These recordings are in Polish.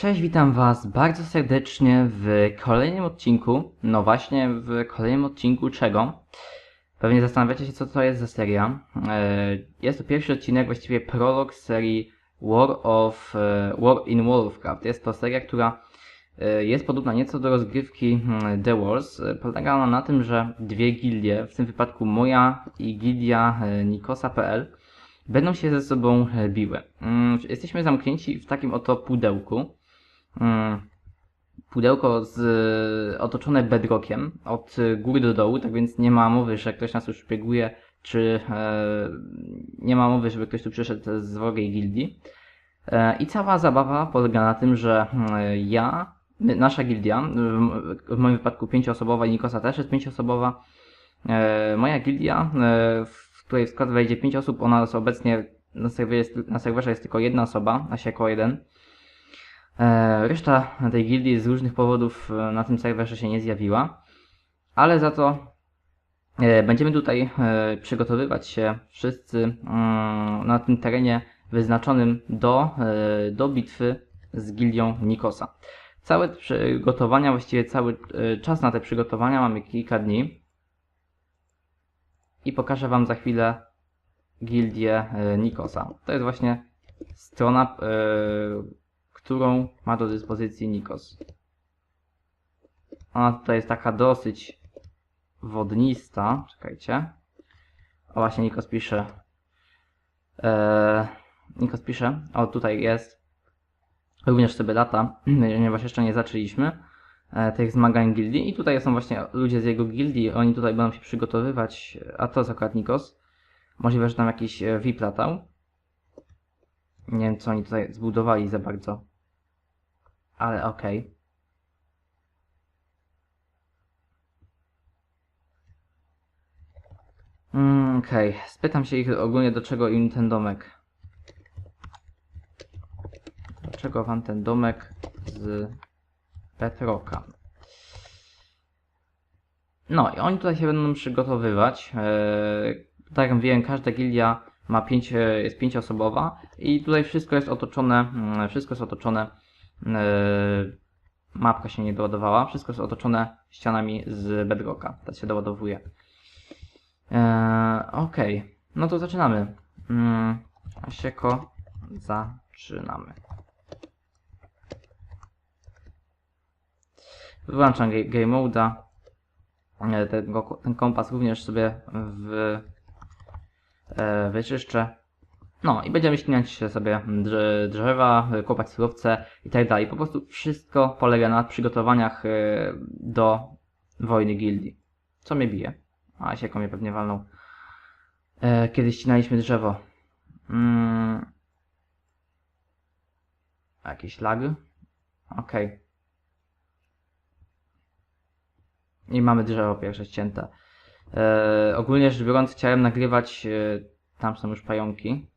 Cześć, witam Was bardzo serdecznie w kolejnym odcinku. No właśnie, w kolejnym odcinku czego? Pewnie zastanawiacie się, co to jest za seria. E, Jest to pierwszy odcinek, właściwie prolog serii War of e, War in Warcraft. Jest to seria, która e, jest podobna nieco do rozgrywki hmm, The Wars. Polega ona na tym, że dwie gildie, w tym wypadku moja i gildia Nikosa.pl, będą się ze sobą biły. Mm, Jesteśmy zamknięci w takim oto pudełku. Mm. pudełko z, e, otoczone bedrokiem od góry do dołu, tak więc nie ma mowy, że ktoś nas już szpieguje, czy e, nie ma mowy, żeby ktoś tu przyszedł z wrogiej gildii. E, I cała zabawa polega na tym, że mm, ja, nasza gildia, w, w moim wypadku pięcioosobowa i Nikosa też jest pięcioosobowa, e, moja gildia, e, w której w skład wejdzie pięć osób, ona jest obecnie na serwerze, jest, na serwerze jest tylko jedna osoba, Asiako jeden. Reszta tej gildii z różnych powodów e, na tym serwerze się nie zjawiła, ale za to e, będziemy tutaj e, przygotowywać się wszyscy na tym terenie wyznaczonym do, e, do bitwy z gildią Nikosa. Całe przygotowania, właściwie cały e, czas na te przygotowania mamy kilka dni i pokażę Wam za chwilę gildię e, Nikosa. To jest właśnie strona e, którą ma do dyspozycji Nikos. Ona tutaj jest taka dosyć wodnista. Czekajcie. O właśnie Nikos pisze. Eee, Nikos pisze. O tutaj jest. Również sobie lata, ponieważ jeszcze nie zaczęliśmy e, tych zmagań gildii. I tutaj są właśnie ludzie z jego gildii. Oni tutaj będą się przygotowywać. A to jest akurat Nikos. Możliwe, że tam jakiś e, VIP latał. Nie wiem, co oni tutaj zbudowali za bardzo. Ale okej. Mm, Okej, spytam się ich ogólnie do czego im ten domek. Dlaczego wam ten domek z Petroka? No i oni tutaj się będą przygotowywać. Eee, tak jak mówiłem, każda gildia ma pięć, e, jest pięcioosobowa i tutaj wszystko jest otoczone, mm, wszystko jest otoczone mapka się nie doładowała. Wszystko jest otoczone ścianami z bedrocka. Ta się doładowuje. Yy, Okej, no to zaczynamy. Yy, Asieko, zaczynamy. Wyłączam ga- game mode'a. Tego, ten kompas również sobie w, wyczyszczę. No i będziemy ścinać sobie drze- drzewa, kopać surowce i tak dalej. Po prostu wszystko polega na przygotowaniach y, do wojny gildii. Co mnie bije? A się mnie pewnie walną. E, Kiedy ścinaliśmy drzewo. Mm. Jakiś lag? Okej. I mamy drzewo pierwsze ścięte. E, ogólnie rzecz biorąc chciałem nagrywać, e, tam są już pająki.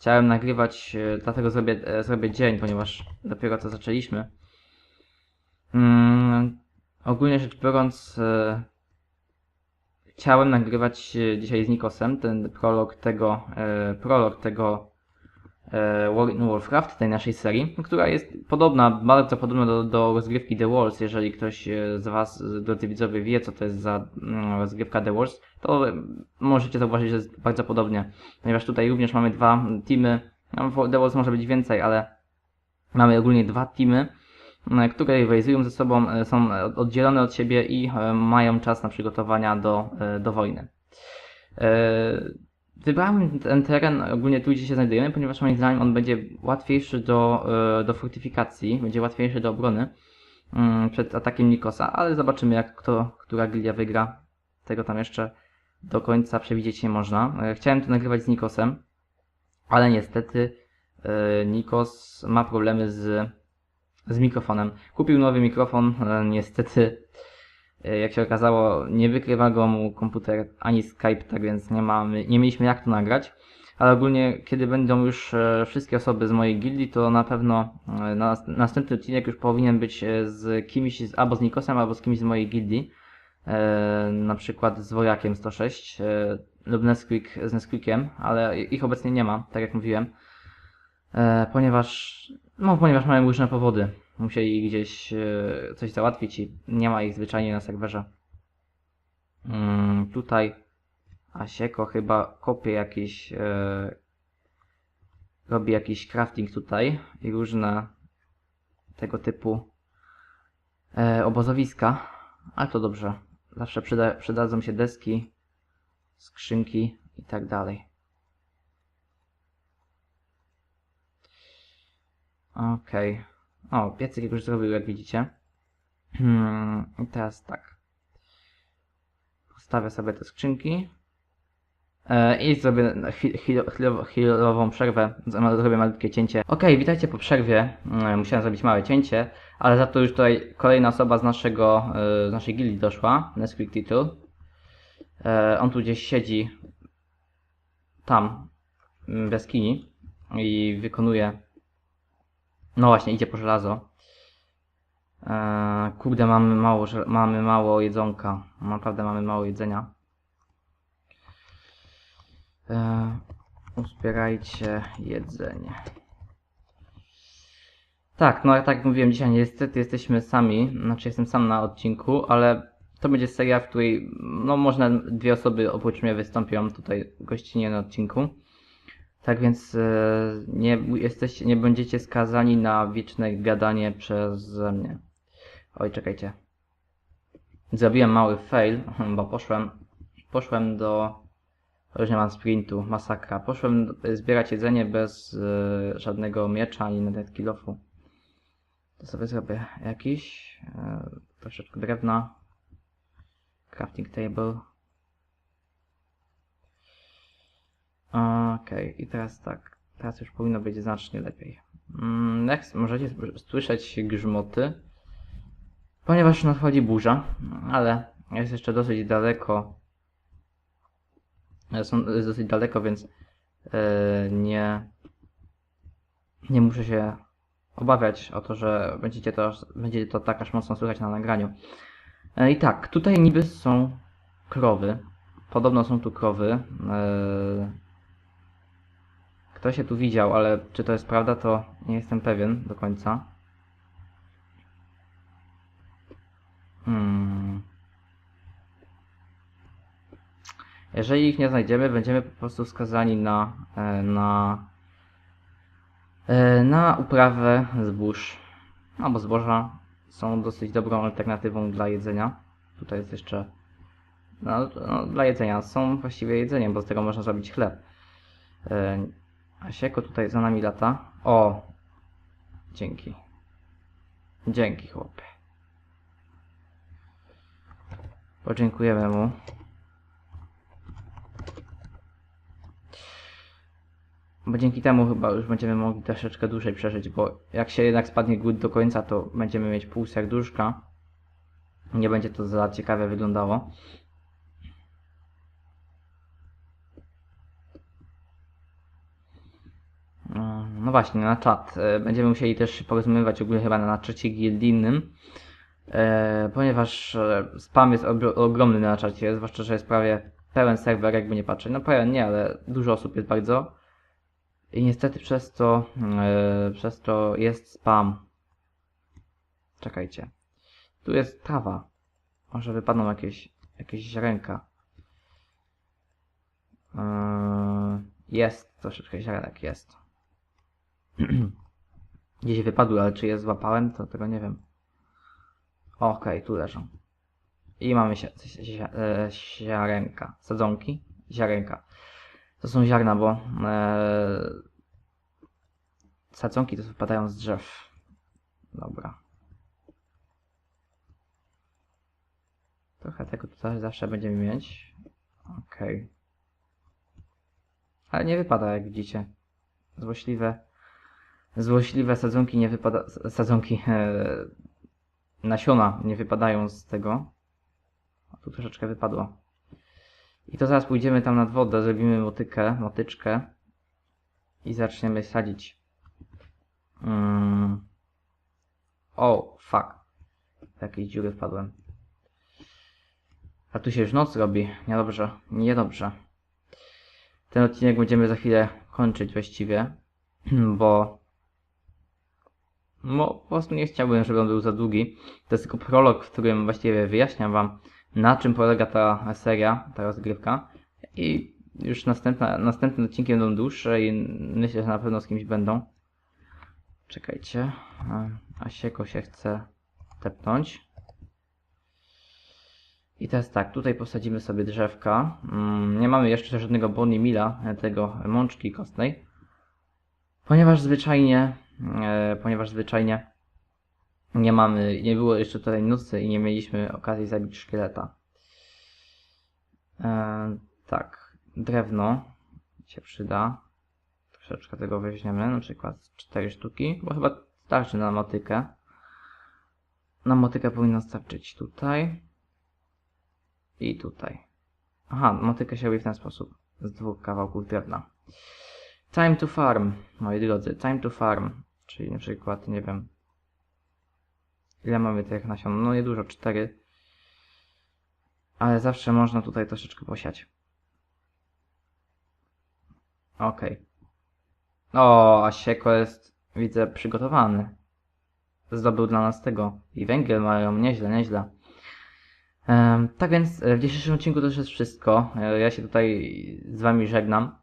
Chciałem nagrywać, e, dlatego zrobię, e, zrobię dzień, ponieważ dopiero co zaczęliśmy. Mm, ogólnie rzecz biorąc, e, chciałem nagrywać e, dzisiaj z Nikosem ten prolog tego, e, prolog tego War in Warcraft, tej naszej serii, która jest podobna, bardzo podobna do, do rozgrywki The Wars. Jeżeli ktoś e, z Was, drodzy widzowie, wie, co to jest za mm, rozgrywka The Wars, to e, możecie zauważyć, że jest bardzo podobnie, ponieważ tutaj również mamy dwa teamy. No, The Wars może być więcej, ale mamy ogólnie dwa teamy, e, które rywalizują ze sobą, e, są oddzielone od siebie i e, mają czas na przygotowania do, e, do wojny. Wybrałem ten teren ogólnie tu, gdzie się znajdujemy, ponieważ moim zdaniem on będzie łatwiejszy do, e, do fortyfikacji, będzie łatwiejszy do obrony mm, przed atakiem Nikosa, ale zobaczymy jak kto, która gildia wygra. Tego tam jeszcze do końca przewidzieć nie można. E, Chciałem to nagrywać z Nikosem, ale niestety e, Nikos ma problemy z, z mikrofonem. Kupił nowy mikrofon, niestety jak się okazało, nie wykrywa go mu komputer ani Skype, tak więc nie, mamy, nie mieliśmy jak to nagrać. Ale ogólnie, kiedy będą już e, wszystkie osoby z mojej gildii, to na pewno e, na, następny odcinek już powinien być e, z kimś, albo z Nikosem, albo z kimś z mojej gildii. E, na przykład z Wojakiem 106 e, lub Nesquik, z Nesquikiem, ale ich obecnie nie ma, tak jak mówiłem. E, ponieważ No, ponieważ mamy różne powody. Musieli gdzieś e, coś załatwić i nie ma ich zwyczajnie na serwerze. Mm, tutaj Asieko chyba kopie jakiś... E, robi jakiś crafting tutaj i różne tego typu e, obozowiska. Ale to dobrze. Zawsze przyda, przydadzą się deski, skrzynki i tak dalej. Okej. O, piecyk już zrobił, jak widzicie. Hmm, I teraz tak. Postawię sobie te skrzynki. E, I zrobię chwi- chwilo- chwilo- chwilową przerwę. Zrobię malutkie cięcie. Okej, witajcie po przerwie. E, Musiałem zrobić małe cięcie, ale za to już tutaj kolejna osoba z naszego, e, z naszej gildii doszła. Nesquik Title. On tu gdzieś siedzi tam, w jaskini i wykonuje no właśnie, idzie po żelazo. Eee, kurde, mamy mało, mamy mało jedzonka. Naprawdę mamy mało jedzenia. Eee, uzbierajcie jedzenie. Tak, no tak jak mówiłem dzisiaj, niestety jesteśmy sami. Znaczy jestem sam na odcinku, ale to będzie seria, w której no można dwie osoby oprócz mnie wystąpią tutaj gościnnie na odcinku. Tak więc e, nie jesteście, nie będziecie skazani na wieczne gadanie przeze mnie. Oj, czekajcie. Zrobiłem mały fail, bo poszłem, poszłem do, już nie mam sprintu, masakra. Poszłem zbierać jedzenie bez e, żadnego miecza ani nawet kilofu. To sobie zrobię jakiś, e, troszeczkę drewna, crafting table. Okej, i teraz tak. Teraz już powinno być znacznie lepiej. Mm, Jak możecie słyszeć grzmoty, ponieważ nadchodzi burza, ale jest jeszcze dosyć daleko. jest dosyć daleko, więc e, nie, nie muszę się obawiać o to, że będziecie to, będzie to tak aż mocno słychać na nagraniu. E, I tak, tutaj niby są krowy. Podobno są tu krowy. E, Ktoś się tu widział, ale czy to jest prawda, to nie jestem pewien do końca. Hmm. Jeżeli ich nie znajdziemy, będziemy po prostu skazani na, e, na, e, na uprawę zbóż. Albo zboża są dosyć dobrą alternatywą dla jedzenia. Tutaj jest jeszcze. No, no, dla jedzenia. Są właściwie jedzeniem, bo z tego można zrobić chleb. Asieko tutaj za nami lata. O! Dzięki. Dzięki, chłopie. Podziękujemy mu. Bo dzięki temu chyba już będziemy mogli troszeczkę dłużej przeżyć, bo jak się jednak spadnie głód do końca, to będziemy mieć pół serduszka. Nie będzie to za ciekawie wyglądało. Mm, No właśnie, na czat. E, Będziemy musieli też porozmawiać ogólnie chyba na czacie gildijnym, e, ponieważ e, spam jest ogromny na czacie, zwłaszcza, że jest prawie pełen serwer, jakby nie patrzeć. No pełen nie, ale dużo osób jest bardzo. I niestety przez to, przez to jest spam. Czekajcie. Tu jest trawa. Może wypadną jakieś, jakieś ziarenka. Jest troszeczkę ziarenek, jest. Gdzieś wypadły, ale czy je złapałem, to tego nie wiem. Okej, tu leżą. I mamy si si si e, ziarenka. Sadzonki? Ziarenka. To są ziarna, bo e, sadzonki to wypadają z drzew. Dobra. Trochę tego tutaj zawsze będziemy mieć. Okej. Ale nie wypada, jak widzicie. Złośliwe złośliwe sadzonki nie wypada, sadzonki, e, nasiona nie wypadają z tego. A tu troszeczkę wypadło. I to zaraz pójdziemy tam nad wodę, zrobimy motykę, motyczkę i zaczniemy sadzić. Mm. O, fuck. W jakieś dziury wpadłem. A tu się już noc robi. Niedobrze, niedobrze. Ten odcinek będziemy za chwilę kończyć właściwie, bo No, po prostu nie chciałbym, żeby on był za długi. To jest tylko prolog, w którym właściwie wyjaśniam wam, na czym polega ta seria, ta rozgrywka. I już następna, następne odcinki będą dłuższe i myślę, że na pewno z kimś będą. Czekajcie. Asieko się chce tepnąć. I teraz tak, tutaj posadzimy sobie drzewka. Mm, Nie mamy jeszcze żadnego boni mila, tego mączki kostnej. Ponieważ zwyczajnie, ponieważ zwyczajnie nie mamy, nie było jeszcze tutaj nocy i nie mieliśmy okazji zabić szkieleta. E, tak, drewno się przyda. Troszeczkę tego weźmiemy, na przykład 4 sztuki, bo chyba starczy na motykę. Na motykę powinno starczyć tutaj i tutaj. Aha, motykę się robi w ten sposób, z dwóch kawałków drewna. Time to farm, moi drodzy, time to farm, czyli na przykład, nie wiem, ile mamy tych nasion, no niedużo, 4, ale zawsze można tutaj troszeczkę posiać. Okej. O, Asieko jest, widzę, przygotowany. Zdobył dla nas tego. I węgiel mają, nieźle, nieźle. Em, tak więc e, w dzisiejszym odcinku to już jest wszystko. E, Ja się tutaj z Wami żegnam.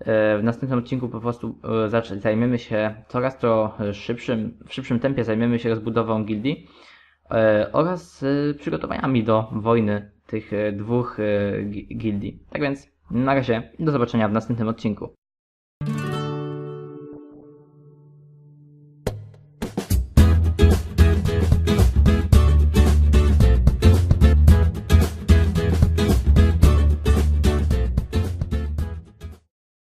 E, W następnym odcinku po prostu e, zajmiemy się coraz to szybszym, w szybszym tempie zajmiemy się rozbudową gildii e, oraz przygotowaniami do wojny tych dwóch gi- gildii. Tak więc na razie do zobaczenia w następnym odcinku.